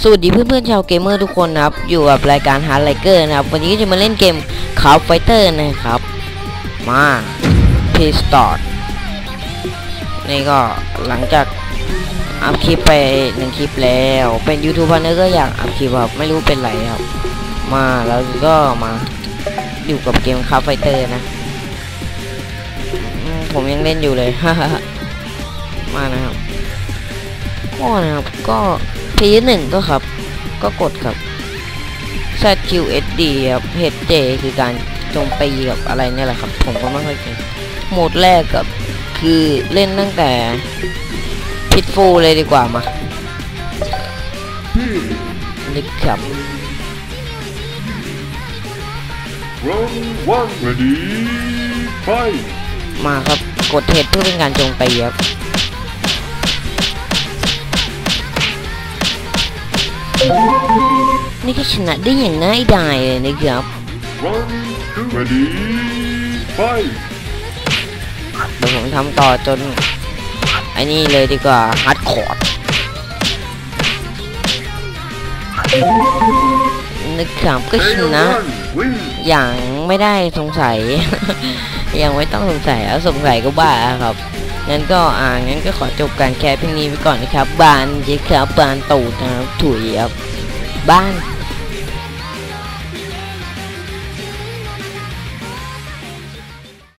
สวัสดีเพื่อนๆชาวเกมเมอร์ทุกคนนะครับ อยู่กับรายการฮาร์ดไลเกอร์นะครับ วันนี้จะมาเล่นเกมคาร์ไฟเตอร์นะครับ มาพีสตอร์นี่ก็หลังจากอัพคลิปไปหนึ่งคลิปแล้ว เป็นยูทูบเนอร์ก็อยากอัพคลิปครับไม่รู้เป็นไรครับ มาแล้วก็มาอยู่กับเกมคาร์ไฟเตอร์นะ ผมยังเล่นอยู่เลย มานะครับก็นะครับก็ ทีหนึ่งก็ครับ ก็กดครับ ZQSD ครับ HJ คือการโจมตีกับอะไรเนี่ยแหละครับ ผมก็ไม่ค่อยเก่งโหมดแรกกับคือเล่นตั้งแต่พิทฟูเลยดีกว่ามานึกครับ Round one, ready, fight! มาครับ กดเทสเพื่อเป็นการโจมตีครับ นี่ก็ชนะได้อย่างง่ายดายเลยนะครับ Round two, ready, fight! เดี๋ยวผมทำต่อจนไอ้นี่เลยดีกว่าฮาร์ดคอร์ดนะครับก็ช Player นะ one, win! อย่างไม่ได้สงสัย ยังไม่ต้องสงสัยแล้วสงสัยก็บ้าครับ งั้นก็อ่างั้นก็ขอจบการแคสเพียงนี้ไปก่อนนะครับ บานเจ๊ครับบานตูดนะครับถุยครับบ้าน